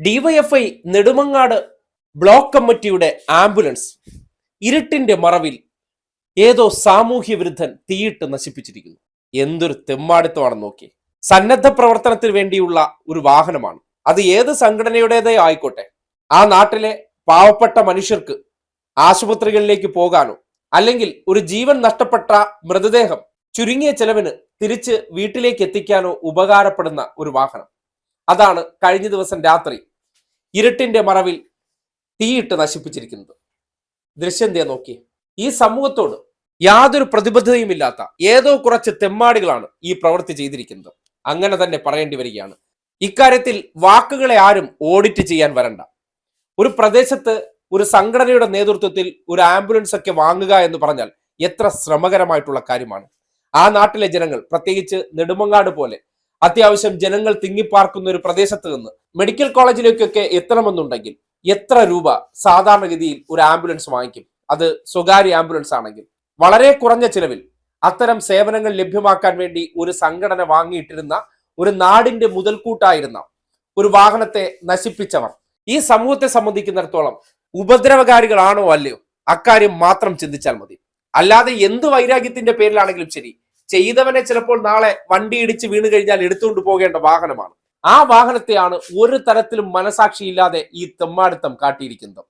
DYFI Nedumangad block കമ്മിറ്റിയുടെ ambulance ഇരുട്ടിന്റെ മറവിൽ ഏതോ സാമൂഹ്യ വിരുദ്ധൻ തീയിട്ട് നശിപ്പിച്ചിരിക്കുന്നു. എന്തൊരു തെമ്മാടിത്തമാണെന്ന് നോക്കി. സന്നദ്ധ പ്രവർത്തനത്തിന് വേണ്ടിയുള്ള ഒരു വാഹനമാണ്. അത് ഏത് സംഘടനയുടേതേ ആയിക്കോട്ടെ. ആ നാട്ടിലെ പാവപ്പെട്ട മനുഷ്യർക്ക് ആശുപത്രികളിലേക്ക് പോകാനോ അല്ലെങ്കിൽ ഒരു ജീവൻ നഷ്ടപ്പെട്ട മൃതദേഹം ചുരുങ്ങിയ ചെലവിന് തിരിച്ച് വീട്ടിലേക്ക് എത്തിക്കാനോ ഉപകാരപ്പെടുന്ന ഒരു വാഹനം. അതാണ് കഴിഞ്ഞ ദിവസം രാത്രി ഇരുട്ടിന്റെ മറവിൽ തീയിട്ട് നശിപ്പിച്ചിരിക്കുന്നത്. ദൃശ്യം ദേ നോക്കി. ഈ സമൂഹത്തോട് യാതൊരു പ്രതിബദ്ധതയും ഇല്ലാത്ത ഏതോ കുറച്ച് തെമ്മാടികളാണ് ഈ പ്രവൃത്തി ചെയ്തിരിക്കുന്നത്. അങ്ങനെ തന്നെ പറയേണ്ടി വരികയാണ്. ഇക്കാര്യത്തിൽ വാക്കുകളെ ആരും ഓഡിറ്റ് ചെയ്യാൻ വരണ്ട. ഒരു പ്രദേശത്ത് ഒരു സംഘടനയുടെ നേതൃത്വത്തിൽ ഒരു ആംബുലൻസ് ഒക്കെ വാങ്ങുക എന്ന് പറഞ്ഞാൽ എത്ര ശ്രമകരമായിട്ടുള്ള കാര്യമാണ്. ആ നാട്ടിലെ ജനങ്ങൾ പ്രത്യേകിച്ച് നെടുമങ്ങാട് പോലെ അത്യാവശ്യം ജനങ്ങൾ തിങ്ങിപ്പാർക്കുന്ന ഒരു പ്രദേശത്ത് നിന്ന് മെഡിക്കൽ കോളേജിലേക്കൊക്കെ എത്തണമെന്നുണ്ടെങ്കിൽ എത്ര രൂപ സാധാരണഗതിയിൽ ഒരു ആംബുലൻസ് വാങ്ങിക്കും? അത് സ്വകാര്യ ആംബുലൻസ് ആണെങ്കിൽ. വളരെ കുറഞ്ഞ ചിലവിൽ അത്തരം സേവനങ്ങൾ ലഭ്യമാക്കാൻ വേണ്ടി ഒരു സംഘടന വാങ്ങിയിട്ടിരുന്ന ഒരു നാടിന്റെ മുതൽക്കൂട്ടായിരുന്ന ഒരു വാഹനത്തെ നശിപ്പിച്ചവർ. ഈ സമൂഹത്തെ സംബന്ധിക്കുന്നിടത്തോളം ഉപദ്രവകാരികളാണോ അല്ലയോ? അക്കാര്യം മാത്രം ചിന്തിച്ചാൽ മതി. അല്ലാതെ എന്ത് വൈരാഗ്യത്തിന്റെ പേരിലാണെങ്കിലും ശരി ചെയ്തവനെ ചിലപ്പോൾ നാളെ വണ്ടി ഇടിച്ച് വീണ് കഴിഞ്ഞാൽ എടുത്തുകൊണ്ട് പോകേണ്ട വാഹനമാണ്. ആ വാഹനത്തെയാണ് ഒരു തരത്തിലും മനസാക്ഷിയില്ലാതെ ഈ തെമ്മാടുത്തം കാട്ടിയിരിക്കുന്നത്.